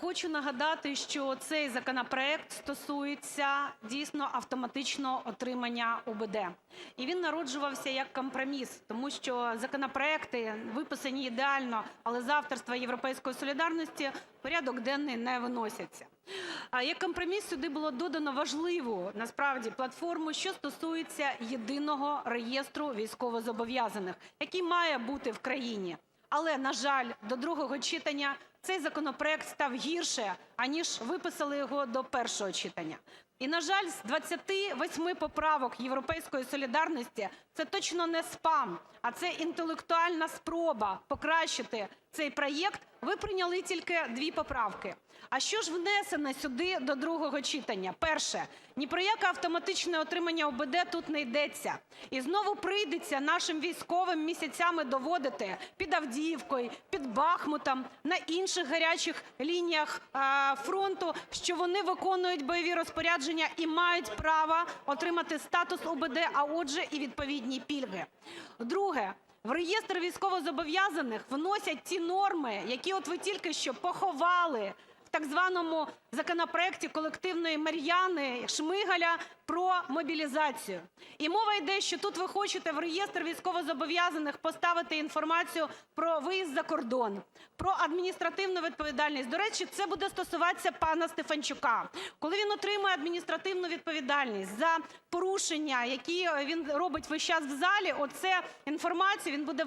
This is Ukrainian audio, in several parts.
Хочу нагадати, що цей законопроект стосується дійсно автоматичного отримання УБД. І він народжувався як компроміс, тому що законопроекти виписані ідеально, але з авторства "Європейської солідарності" порядок денний не виносяться. Як компроміс сюди було додано важливу насправді платформу, що стосується єдиного реєстру військовозобов'язаних, який має бути в країні. Але, на жаль, до другого читання цей законопроект став гірше, аніж виписали його до першого читання. І, на жаль, з 28 поправок "Європейської солідарності" це точно не спам, а це інтелектуальна спроба покращити цей проект, ви прийняли тільки дві поправки. А що ж внесено сюди до другого читання? Перше. Ні про яке автоматичне отримання УБД тут не йдеться. І знову прийдеться нашим військовим місяцями доводити під Авдіївкою, під Бахмутом, на інших гарячих лініях фронту, що вони виконують бойові розпорядження і мають право отримати статус УБД, а отже і відповідні пільги. Друге. В реєстр військовозобов'язаних вносять ті норми, які от ви тільки що поховали в так званому законопроекті колективної Мар'яни Шмигаля про мобілізацію. І мова йде, що тут ви хочете в реєстр військовозобов'язаних поставити інформацію про виїзд за кордон, про адміністративну відповідальність. До речі, це буде стосуватися пана Стефанчука. Коли він отримає адміністративну відповідальність за порушення, які він робить весь час в залі, оцю інформацію він буде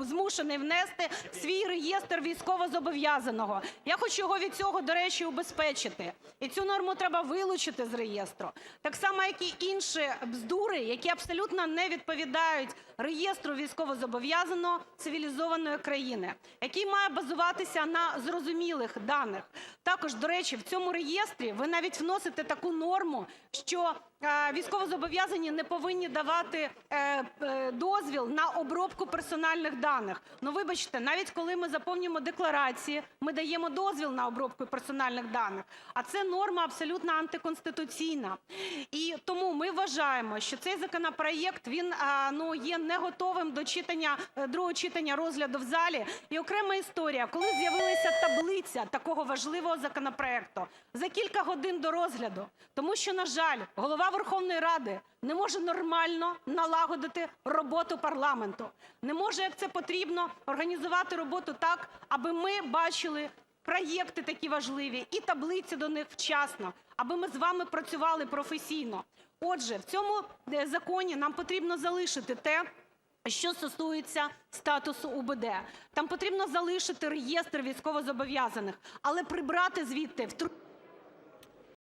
змушений внести в свій реєстр військовозобов'язаного. Я хочу його від цього, до речі, убезпечити. І цю норму треба вилучити з реєстру. Так само, як і інші бздури, які абсолютно не відповідають реєстру військовозобов'язаного цивілізованої країни, який має базуватися на зрозумілих даних. Також, до речі, в цьому реєстрі ви навіть вносите таку норму, що військовозобов'язані не повинні давати дозвіл на обробку персональних даних. Ну, вибачте, навіть коли ми заповнюємо декларації, ми даємо дозвіл на обробку персональних даних, а це норма абсолютно антиконституційна. І тому ми вважаємо, що цей законопроект, він ну є не готовим до читання, другого читання розгляду в залі. І окрема історія, коли з'явилася таблиця такого важливого законопроекту. За кілька годин до розгляду, тому що, на жаль, Голова Верховної Ради не може нормально налагодити роботу парламенту, не може, як це потрібно, організувати роботу так, аби ми бачили проекти такі важливі і таблиці до них вчасно, аби ми з вами працювали професійно. Отже, в цьому законі нам потрібно залишити те, що стосується статусу УБД. Там потрібно залишити реєстр військовозобов'язаних, але прибрати звідти